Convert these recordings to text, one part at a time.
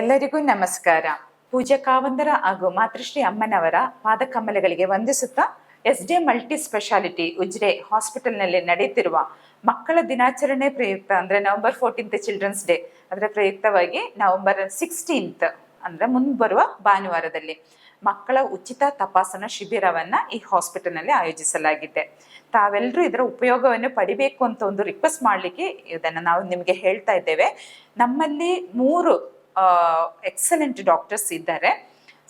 ಎಲ್ಲರಿಗೂ ನಮಸ್ಕಾರ. ಪೂಜಾ ಕಾವಂದರ ಹಾಗೂ ಮಾತೃಶ್ರೀ ಅಮ್ಮನವರ ಪಾದಕಮಲಗಳಿಗೆ ವಂದಿಸುತ್ತಾ S D multi speciality Ujire ಹಾಸ್ಪಿಟಲ್ನಲ್ಲಿ ನಡೆಯುತ್ತಿರುವ ಮಕ್ಕಳ ದಿನಾಚರಣೆ ಪ್ರಯುಕ್ತ ಅಂದ್ರೆ ನವೆಂಬರ್ ಫೋರ್ಟೀನ್ತ್ ಚಿಲ್ಡ್ರನ್ಸ್ ಡೇ ಅದರ ಪ್ರಯುಕ್ತವಾಗಿ ನವೆಂಬರ್ ಸಿಕ್ಸ್ಟೀನ್ತ್ ಅಂದ್ರೆ ಮುಂಬರುವ ಭಾನುವಾರದಲ್ಲಿ ಮಕ್ಕಳ ಉಚಿತ ತಪಾಸಣಾ ಶಿಬಿರವನ್ನ ಈ ಹಾಸ್ಪಿಟಲ್ನಲ್ಲಿ ಆಯೋಜಿಸಲಾಗಿದೆ. ತಾವೆಲ್ಲರೂ ಇದರ ಉಪಯೋಗವನ್ನು ಪಡಿಬೇಕು ಅಂತ ಒಂದು ರಿಕ್ವೆಸ್ಟ್ ಮಾಡಲಿಕ್ಕೆ ಇದನ್ನು ನಾವು ನಿಮಗೆ ಹೇಳ್ತಾ ಇದ್ದೇವೆ. ನಮ್ಮಲ್ಲಿ ಮೂರು ಎಕ್ಸಲೆಂಟ್ ಡಾಕ್ಟರ್ಸ್ ಇದ್ದಾರೆ.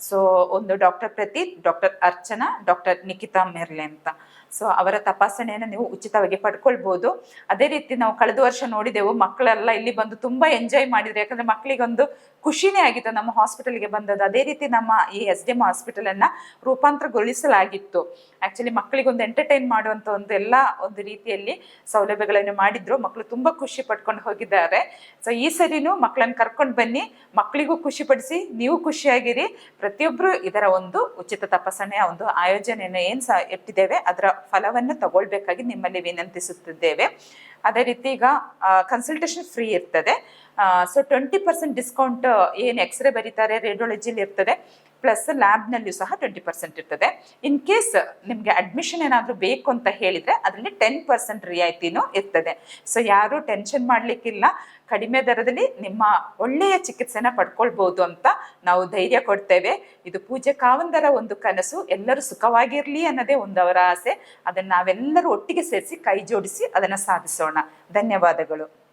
ಸೊ ಒಂದು doctor Prateet doctor Archana doctor Nikhita Merle ಅಂತ. ಸೊ ಅವರ ತಪಾಸಣೆಯನ್ನು ನೀವು ಉಚಿತವಾಗಿ ಪಡ್ಕೊಳ್ಬೋದು. ಅದೇ ರೀತಿ ನಾವು ಕಳೆದ ವರ್ಷ ನೋಡಿದೆವು, ಮಕ್ಕಳೆಲ್ಲ ಇಲ್ಲಿ ಬಂದು ತುಂಬಾ ಎಂಜಾಯ್ ಮಾಡಿದ್ರು. ಯಾಕಂದ್ರೆ ಮಕ್ಕಳಿಗೊಂದು ಖುಷಿನೇ ಆಗಿತ್ತು. ನಮ್ಮ ಹಾಸ್ಪಿಟಲ್ಗೆ ಬಂದದ್ದು. ಅದೇ ರೀತಿ ನಮ್ಮ ಈ ಎಸ್ ಡಿ ಎಂ ಹಾಸ್ಪಿಟಲನ್ನು ರೂಪಾಂತರಗೊಳಿಸಲಾಗಿತ್ತು. ಆ್ಯಕ್ಚುಲಿ ಮಕ್ಕಳಿಗೆ ಒಂದು ಎಂಟರ್ಟೈನ್ ಮಾಡುವಂಥ ಒಂದು ಎಲ್ಲ ಒಂದು ರೀತಿಯಲ್ಲಿ ಸೌಲಭ್ಯಗಳನ್ನು ಮಾಡಿದ್ರು. ಮಕ್ಕಳು ತುಂಬಾ ಖುಷಿ ಪಡ್ಕೊಂಡು ಹೋಗಿದ್ದಾರೆ. ಸೊ ಈ ಸರಿನೂ ಮಕ್ಕಳನ್ನು ಕರ್ಕೊಂಡು ಬನ್ನಿ. ಮಕ್ಕಳಿಗೂ ಖುಷಿ ಪಡಿಸಿ, ನೀವು ಖುಷಿಯಾಗಿರಿ. ಪ್ರತಿಯೊಬ್ಬರು ಇದರ ಒಂದು ಉಚಿತ ತಪಾಸಣೆಯ ಒಂದು ಆಯೋಜನೆಯನ್ನು ಏನು ಸಹ ಇಟ್ಟಿದ್ದೇವೆ, ಅದರ ಫಲವನ್ನು ತಗೊಳ್ಬೇಕಾಗಿ ನಿಮ್ಮಲ್ಲಿ ವಿನಂತಿಸುತ್ತಿದ್ದೇವೆ. ಅದೇ ರೀತಿ ಈಗ ಕನ್ಸಲ್ಟೇಷನ್ ಫ್ರೀ ಇರ್ತದೆ. ಸೊ ಟ್ವೆಂಟಿ ಪರ್ಸೆಂಟ್ ಡಿಸ್ಕೌಂಟ್ ಏನು ಎಕ್ಸ್ರೇ ಬರೀತಾರೆ ರೇಡಿಯಾಲಜಿಲಿ ಇರ್ತದೆ. ಪ್ಲಸ್ ಲ್ಯಾಬ್ನಲ್ಲಿಯೂ ಸಹ ಟ್ವೆಂಟಿ ಪರ್ಸೆಂಟ್ ಇರ್ತದೆ. ಇನ್ ಕೇಸ್ ನಿಮಗೆ ಅಡ್ಮಿಷನ್ ಏನಾದರೂ ಬೇಕು ಅಂತ ಹೇಳಿದರೆ, ಅದರಲ್ಲಿ ಟೆನ್ ಪರ್ಸೆಂಟ್ ರಿಯಾಯಿತಿನೂ ಇರ್ತದೆ. ಸೊ ಯಾರೂ ಟೆನ್ಷನ್ ಮಾಡಲಿಕ್ಕಿಲ್ಲ. ಕಡಿಮೆ ದರದಲ್ಲಿ ನಿಮ್ಮ ಒಳ್ಳೆಯ ಚಿಕಿತ್ಸೆನ ಪಡ್ಕೊಳ್ಬೋದು ಅಂತ ನಾವು ಧೈರ್ಯ ಕೊಡ್ತೇವೆ. ಇದು ಪೂಜೆ ಕಾವಂದರ ಒಂದು ಕನಸು. ಎಲ್ಲರೂ ಸುಖವಾಗಿರಲಿ ಅನ್ನೋದೇ ಒಂದು ಅವರ ಆಸೆ. ಅದನ್ನು ನಾವೆಲ್ಲರೂ ಒಟ್ಟಿಗೆ ಸೇರಿಸಿ, ಕೈ ಜೋಡಿಸಿ ಅದನ್ನು ಸಾಧಿಸೋಣ. ಧನ್ಯವಾದಗಳು.